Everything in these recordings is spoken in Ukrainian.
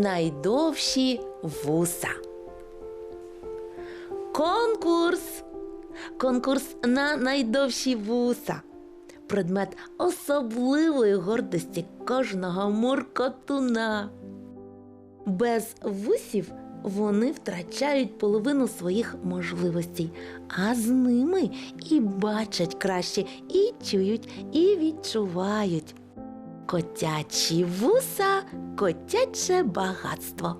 найдовші вуса. Конкурс. Конкурс на найдовші вуса. Предмет особливої гордості кожного муркотуна. Без вусів вони втрачають половину своїх можливостей, а з ними і бачать краще, і чують, і відчувають. Котячі вуса, котяче багатство.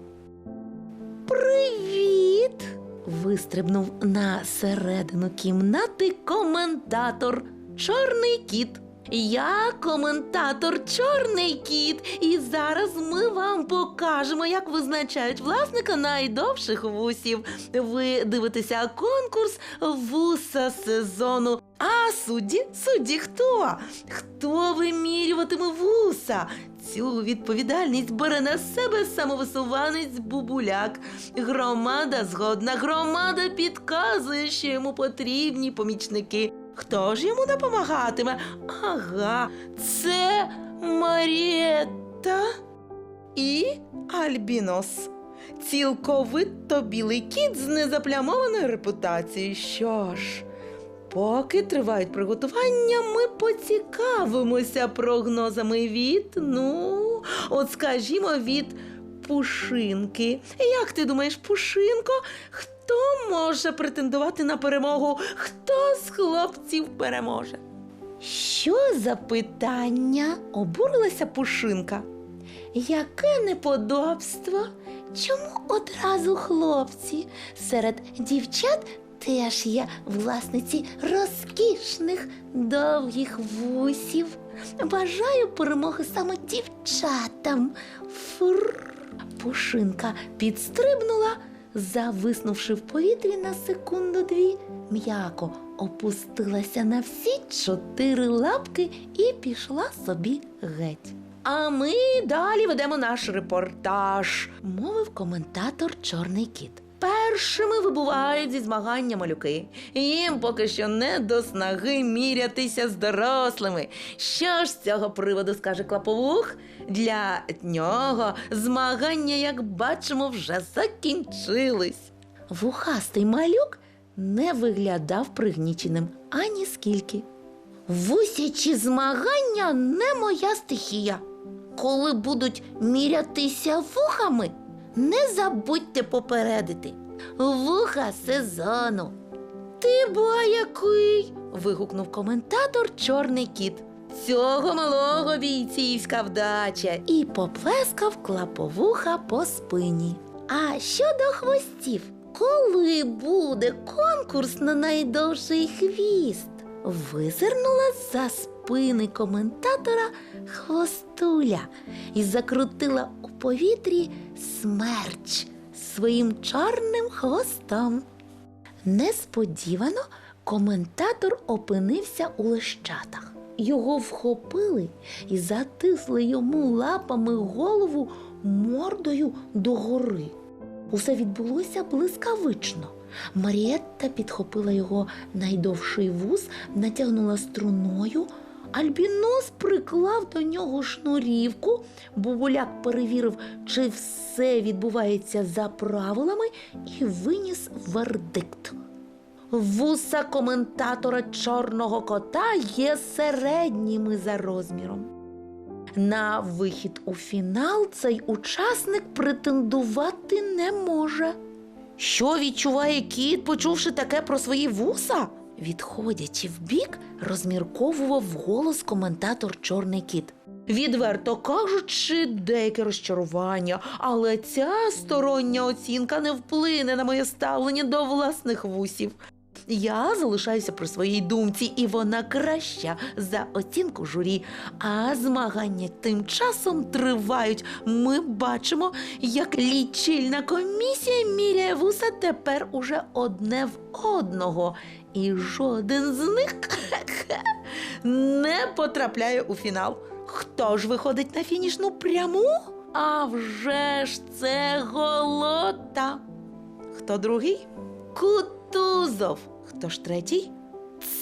Привіт! вистрибнув на середину кімнати коментатор Чорний кіт. Я коментатор Чорний кіт, і зараз ми вам покажемо, як визначають власника найдовших вусів. Ви дивитеся конкурс вуса сезону. А судді, судді хто? Хто вимірюватиме вуса? Цю відповідальність бере на себе самовисуванець Бубуляк. Громада згодна, громада підказує, що йому потрібні помічники. Хто ж йому допомагатиме? Ага, це Марієта і Альбінос. Цілковито білий кіт з незаплямованою репутацією. Що ж, поки тривають приготування, ми поцікавимося прогнозами від, ну, от скажімо, від Пушинки. Як ти думаєш, Пушинко, хто може претендувати на перемогу? Хто з хлопців переможе? Що за питання? обурилася Пушинка. Яке неподобство? Чому одразу хлопці? Серед дівчат теж є власниці розкішних довгих вусів. Бажаю перемоги саме дівчатам. Фур. Пушинка підстрибнула, зависнувши в повітрі на секунду-дві, м'яко опустилася на всі чотири лапки і пішла собі геть. А ми далі ведемо наш репортаж, мовив коментатор Чорний кіт. Першими вибувають зі змагання малюки. Їм поки що не до снаги мірятися з дорослими. Що ж з цього приводу скаже Клаповух? Для нього змагання, як бачимо, вже закінчились. Вухастий малюк не виглядав пригніченим ані скільки. Вусячі змагання не моя стихія. Коли будуть мірятися вухами, не забудьте попередити. Вуха сезону. Ти бо який. вигукнув коментатор Чорний кіт. Цього малого бійцівська вдача і поплескав клаповуха по спині. А щодо хвостів, коли буде конкурс на найдовший хвіст? Визирнула за спини коментатора хвостуля і закрутила у повітрі смерч своїм чорним хвостом. Несподівано коментатор опинився у лещатах. Його вхопили і затисли йому лапами голову мордою догори. Усе відбулося блискавично. Марієтта підхопила його найдовший вуз, натягнула струною. Альбінос приклав до нього шнурівку. Бубуляк перевірив, чи все відбувається за правилами, і виніс вердикт. Вуса коментатора чорного кота є середніми за розміром. На вихід у фінал цей учасник претендувати не може. Що відчуває кіт, почувши таке про свої вуса? Відходячи вбік, розмірковував голос коментатор Чорний кіт. Відверто кажучи, деяке розчарування, але ця стороння оцінка не вплине на моє ставлення до власних вусів. Я залишаюся при своїй думці, і вона краща за оцінку журі. А змагання тим часом тривають. Ми бачимо, як лічильна комісія міряє вуса тепер уже одне в одного, і жоден з них не потрапляє у фінал. Хто ж виходить на фінішну пряму? А вже ж це голота. Хто другий? Кутузов. Хто ж третій?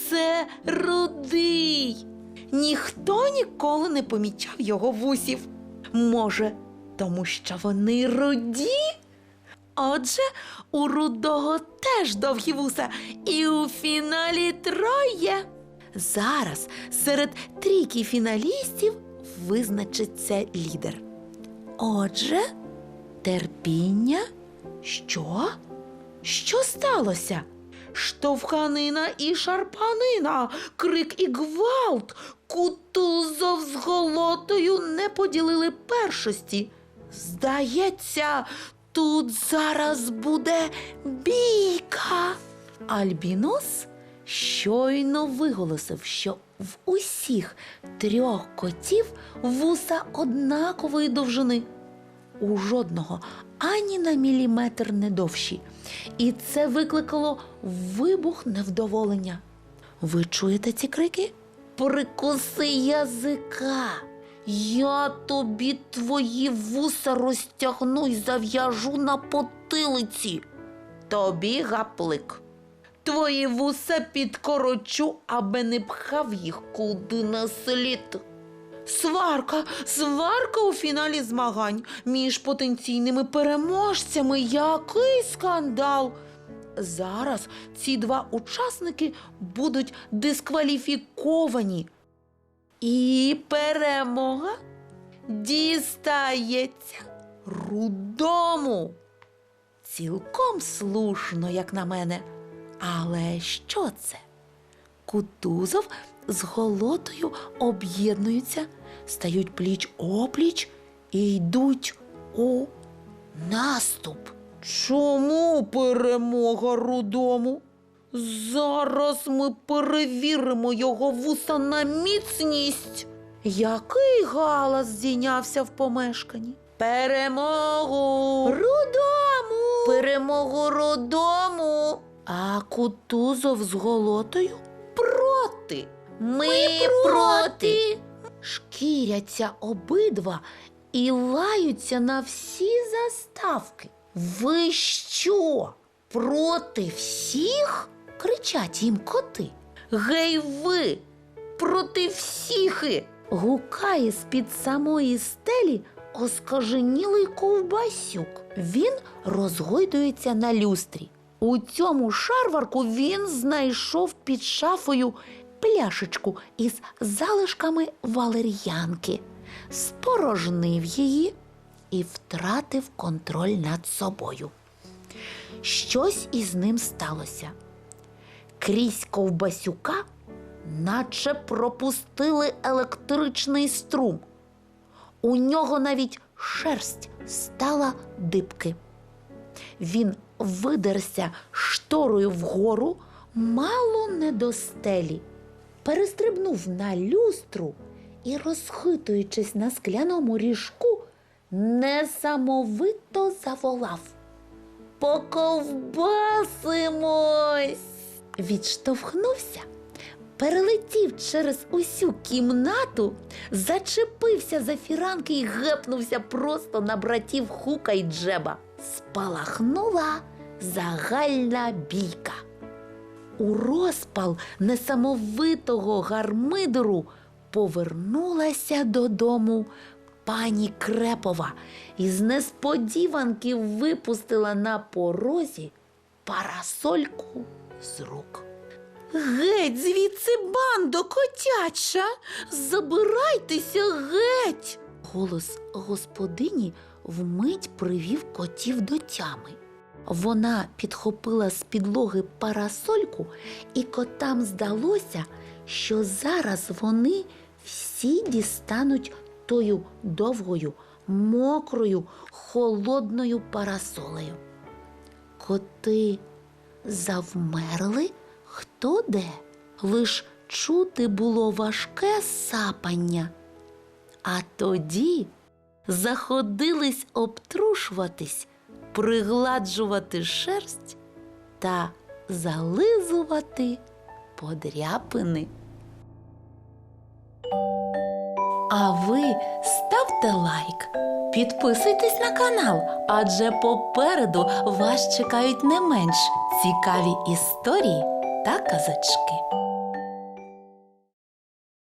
Це рудий. Ніхто ніколи не помічав його вусів. Може, Тому що вони руді. Отже, у рудого теж довгі вуса, і у фіналі троє. Зараз серед трійки фіналістів визначиться лідер. Отже, терпіння. Що? Що сталося? Штовханина і шарпанина, крик і гвалт. Кутузов з голотою не поділили першості. Здається, тут зараз буде бійка. Альбінос щойно виголосив, що в усіх трьох котів вуса однакової довжини. У жодного ані на міліметр не довші. І це викликало вибух невдоволення. Ви чуєте ці крики? Прикуси язика. Я тобі твої вуса розтягну й зав'яжу на потилиці. Тобі гаплик. Твої вуса підкорочу, аби не пхав їх куди не слід. Сварка, сварка у фіналі змагань між потенційними переможцями. Який скандал! Зараз ці два учасники будуть дискваліфіковані. І перемога дістається рудому. Цілком слушно, як на мене. Але що це? Кутузов з голотою об'єднуються, стають пліч опліч і йдуть у наступ. Чому перемога рудому? Зараз ми перевіримо його вуса на міцність. Який галас зійнявся в помешканні? Перемогу рудому! Перемогу рудому! А Кутузов з голотою проти. Ми, проти. Шкіряться обидва і лаються на всі заставки. Ви що? Проти всіх? Кричать їм коти. Гей ви! Проти всіхи! гукає з-під самої стелі оскаженілий ковбасюк. Він розгойдується на люстрі. У цьому шарварку він знайшов під шафою пляшечку із залишками валер'янки, спорожнив її і втратив контроль над собою. Щось із ним сталося. Крізь ковбасюка, наче пропустили електричний струм. У нього навіть шерсть стала дибки. Він видерся шторою вгору, мало не до стелі, перестрибнув на люстру і, розхитуючись на скляному ріжку, несамовито заволав. Поковбасимось! Відштовхнувся, перелетів через усю кімнату, зачепився за фіранки і гепнувся просто на братів Хука й Джеба. Спалахнула загальна бійка. У розпал несамовитого гармидеру повернулася додому пані Крепова і з несподіванки випустила на порозі парасольку з рук. Геть звідси бандо котяча, забирайтеся геть. Голос господині вмить привів котів до тями. Вона підхопила з підлоги парасольку, і котам здалося, що зараз вони всі дістануть тою довгою, мокрою, холодною парасолею. Коти завмерли хто де, лиш чути було важке сапання. А тоді заходились обтрушуватись, пригладжувати шерсть та зализувати подряпини. А ви ставте лайк, підписуйтесь на канал, адже попереду вас чекають не менш цікаві історії та казачки.